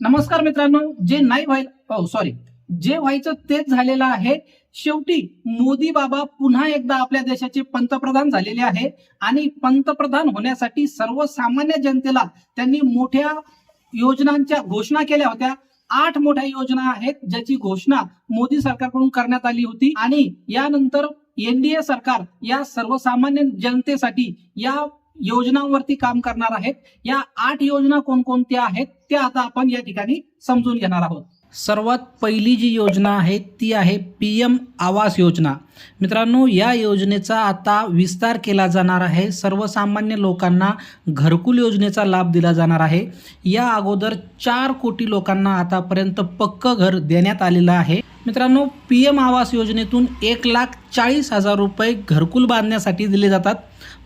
नमस्कार मित्रांनो जे नाही व्हायला सॉरी oh, जे व्हायचं तेच झालेलं आहे. शेवटी मोदी बाबा पुन्हा एकदा आपल्या देशाचे पंतप्रधान झालेले आहे. आणि पंतप्रधान होण्यासाठी सर्वसामान्य जनतेला त्यांनी मोठ्या योजनांच्या घोषणा केल्या होत्या. आठ मोठ्या योजना आहेत ज्याची घोषणा मोदी सरकारकडून करण्यात आली होती. आणि यानंतर एनडीए सरकार या सर्वसामान्य जनतेसाठी या योजनांवरती काम करणार आहेत. या आठ योजना कोणकोणत्या आहेत त्या आता आपण या ठिकाणी समजून घेणार आहोत. सर्वात पहिली जी योजना आहे ती आहे पी एम आवास योजना. मित्रांनो या योजनेचा आता विस्तार केला जाणार आहे. सर्वसामान्य लोकांना घरकुल योजनेचा लाभ दिला जाणार आहे. या अगोदर चार कोटी लोकांना आतापर्यंत पक्क घर देण्यात आलेलं आहे. मित्रांनो पी एम आवास योजनेतून एक लाख चाळीस हजार रुपये घरकुल बांधण्यासाठी दिले जातात.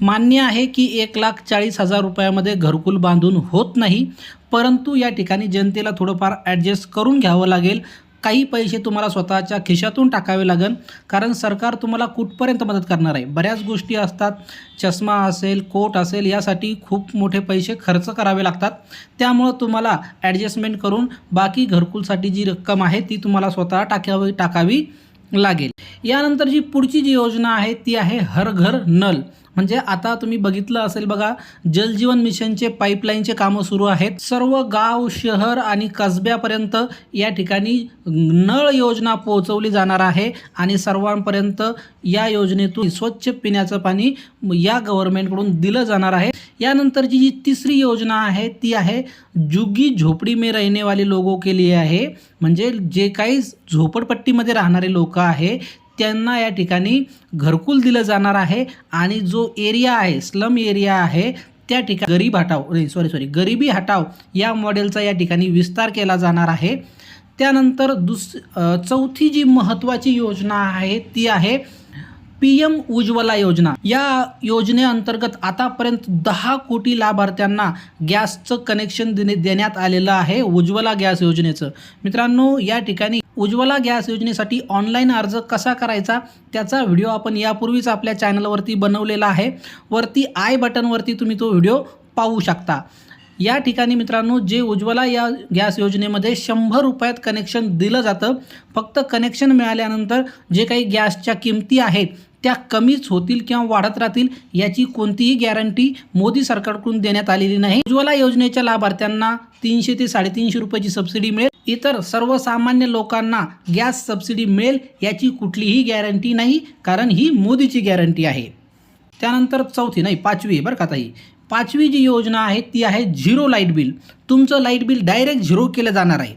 मान्य आहे की एक लाख चाळीस हजार रुपयामध्ये घरकुल बांधून होत नाही परंतु या ठिकाणी जनतेला थोडंफार ॲडजस्ट करून घ्यावं लागेल. काही पैसे तुम्हाला स्वतःच्या खिशातून टाकावे लागेल कारण सरकार तुम्हाला कुठपर्यंत मदत करणार आहे? बऱ्याच गोष्टी असतात. चष्मा असेल कोट असेल यासाठी खूप मोठे पैसे खर्च करावे लागतात. त्यामुळं तुम्हाला ॲडजस्टमेंट करून बाकी घरकुलसाठी जी रक्कम आहे ती तुम्हाला स्वतः टाकावी टाकावी लागेल. यानंतर जी पुढची जी योजना आहे ती आहे हर घर नल. म्हणजे आता तुम्ही बघितलं असेल बघा जलजीवन मिशनचे पाईपलाईनचे कामं सुरू आहेत. सर्व गाव शहर आणि कसब्यापर्यंत या ठिकाणी नळ योजना पोहोचवली जाणार आहे आणि सर्वांपर्यंत या योजनेतून स्वच्छ पिण्याचं पाणी या गव्हर्नमेंटकडून दिलं जाणार आहे. यानंतरची जी तिसरी योजना आहे ती आहे जुगी झोपडी में रहने वाले लोगों के लिए आहे. म्हणजे जे काही झोपडपट्टीमध्ये राहणारे लोक आहे त्यांना या ठिकाणी घरकुल दिलं जाणार आहे आणि जो एरिया आहे स्लम एरिया आहे त्या ठिकाणी गरीब हटाव सॉरी सॉरी गरिबी हटाव या मॉडेलचा या ठिकाणी विस्तार केला जाणार आहे. त्यानंतर दुस चौथी जी महत्त्वाची योजना आहे ती आहे पी एम उज्ज्वला योजना. या योजनेअंतर्गत आतापर्यंत दहा कोटी लाभार्थ्यांना गॅसचं कनेक्शन देणे देण्यात आलेलं आहे उज्ज्वला गॅस योजनेचं. मित्रांनो या ठिकाणी उज्ज्वला गॅस योजनेसाठी ऑनलाईन अर्ज कसा करायचा त्याचा व्हिडिओ आपण यापूर्वीच आपल्या चॅनलवरती बनवलेला आहे. वरती आय बटनवरती तुम्ही तो व्हिडिओ पाहू शकता. या ठिकाणी मित्रांनो जे उज्ज्वला या गॅस योजनेमध्ये शंभर रुपयात कनेक्शन दिलं जातं फक्त कनेक्शन मिळाल्यानंतर जे काही गॅसच्या किमती आहेत त्या कमीच होतील किंवा वाढत राहतील याची कोणतीही गॅरंटी मोदी सरकारकडून देण्यात आलेली नाही. उज्ज्वला योजनेच्या लाभार्थ्यांना तीनशे ते साडेतीनशे रुपयाची सबसिडी मिळेल. इतर सर्वसामान्य लोकांना गॅस सबसिडी मिळेल याची कुठलीही गॅरंटी नाही कारण ही मोदीची गॅरंटी आहे. त्यानंतर चौथी नाही पाचवी आहे बरं का ताई. पाचवी जी योजना आहे ती आहे झिरो लाइट बिल. तुमचं लाइट बिल डायरेक्ट झिरो केलं जाणार आहे.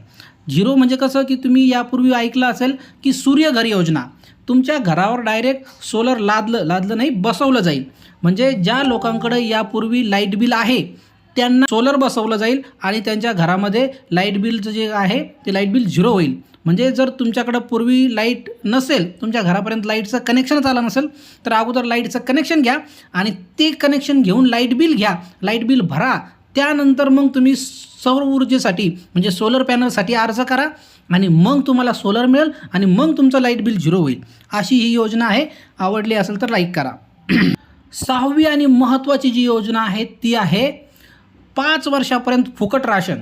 झिरो म्हणजे कसं की तुम्ही यापूर्वी ऐकलं असेल की सूर्यघर योजना. तुमच्या घरावर डायरेक्ट सोलर लादलं लादलं नाही बसवलं जाईल. म्हणजे ज्या लोकांकडे यापूर्वी लाइट बिल आहे त्यांना सोलर बसवलं जाईल आणि त्यांच्या घरामध्ये लाइट बिलचं जे आहे ते लाइट बिल झिरो होईल. म्हणजे जर तुमच्याकडं पूर्वी लाइट नसेल तुमच्या घरापर्यंत लाईटचं कनेक्शनच आलं नसेल तर अगोदर लाईटचं कनेक्शन घ्या आणि ते कनेक्शन घेऊन लाइट बिल घ्या. लाइट बिल भरा. त्यानंतर मग तुम्ही सौर ऊर्जेसाठी म्हणजे सोलर पॅनलसाठी अर्ज करा. आणि मग तुम्हाला सोलर मिळेल आणि मग तुमचं लाइट बिल झिरो होईल. अशी ही योजना आहे. आवडली असेल तर लाईक करा. सहावी आणि महत्त्वाची जी योजना आहे ती आहे पाच वर्षापर्यंत फुकट राशन.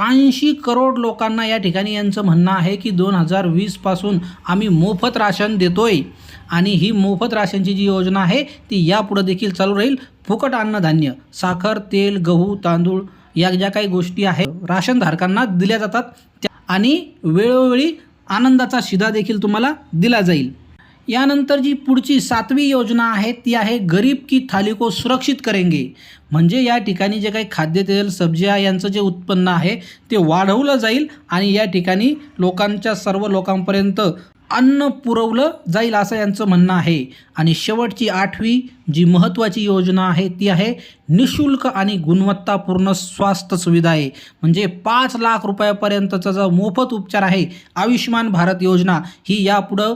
ऐंशी करोड लोकांना या ठिकाणी यांचं म्हणणं आहे की दोन हजार वीसपासून आम्ही मोफत राशन देतोय. आणि ही मोफत राशनची जी योजना आहे ती यापुढं देखील चालू राहील. फुकट अन्नधान्य साखर तेल गहू तांदूळ या ज्या काही गोष्टी आहेत राशनधारकांना दिल्या जातात. त्या आणि वेळोवेळी आनंदाचा शिधा देखील तुम्हाला दिला जाईल. यानंतर जी पुढची सातवी योजना आहे ती आहे गरीब की थाली को सुरक्षित करेंगे. म्हणजे या ठिकाणी जे काही खाद्यतेल सब्ज्या यांचं जे उत्पन्न आहे ते वाढवलं जाईल आणि या ठिकाणी लोकांच्या सर्व लोकांपर्यंत अन्न पुरवलं जाईल असं यांचं म्हणणं आहे. आणि शेवटची आठवी जी महत्त्वाची योजना आहे ती आहे निशुल्क आणि गुणवत्तापूर्ण स्वास्थ्य सुविधा आहे. म्हणजे पाच लाख रुपयापर्यंतचा जो मोफत उपचार आहे आयुष्यमान भारत योजना ही यापुढं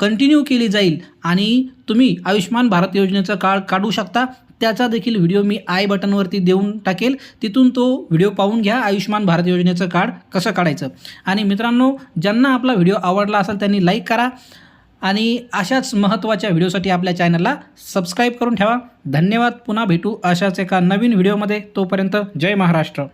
कंटिन्यू केली जाईल. आणि तुम्ही आयुष्यमान भारत योजनेचा काळ काढू शकता. त्याचा देखील व्हिडिओ मी आय बटनवरती देऊन टाकेल. तिथून तो व्हिडिओ पाहून घ्या. आयुष्यमान भारत योजनेचं कार्ड कसं काढायचं. आणि मित्रांनो ज्यांना आपला व्हिडिओ आवडला असेल त्यांनी लाईक करा. आणि अशाच महत्त्वाच्या व्हिडिओसाठी आपल्या चॅनलला सबस्क्राईब करून ठेवा. धन्यवाद. पुन्हा भेटू अशाच एका नवीन व्हिडिओमध्ये तोपर्यंत जय महाराष्ट्र.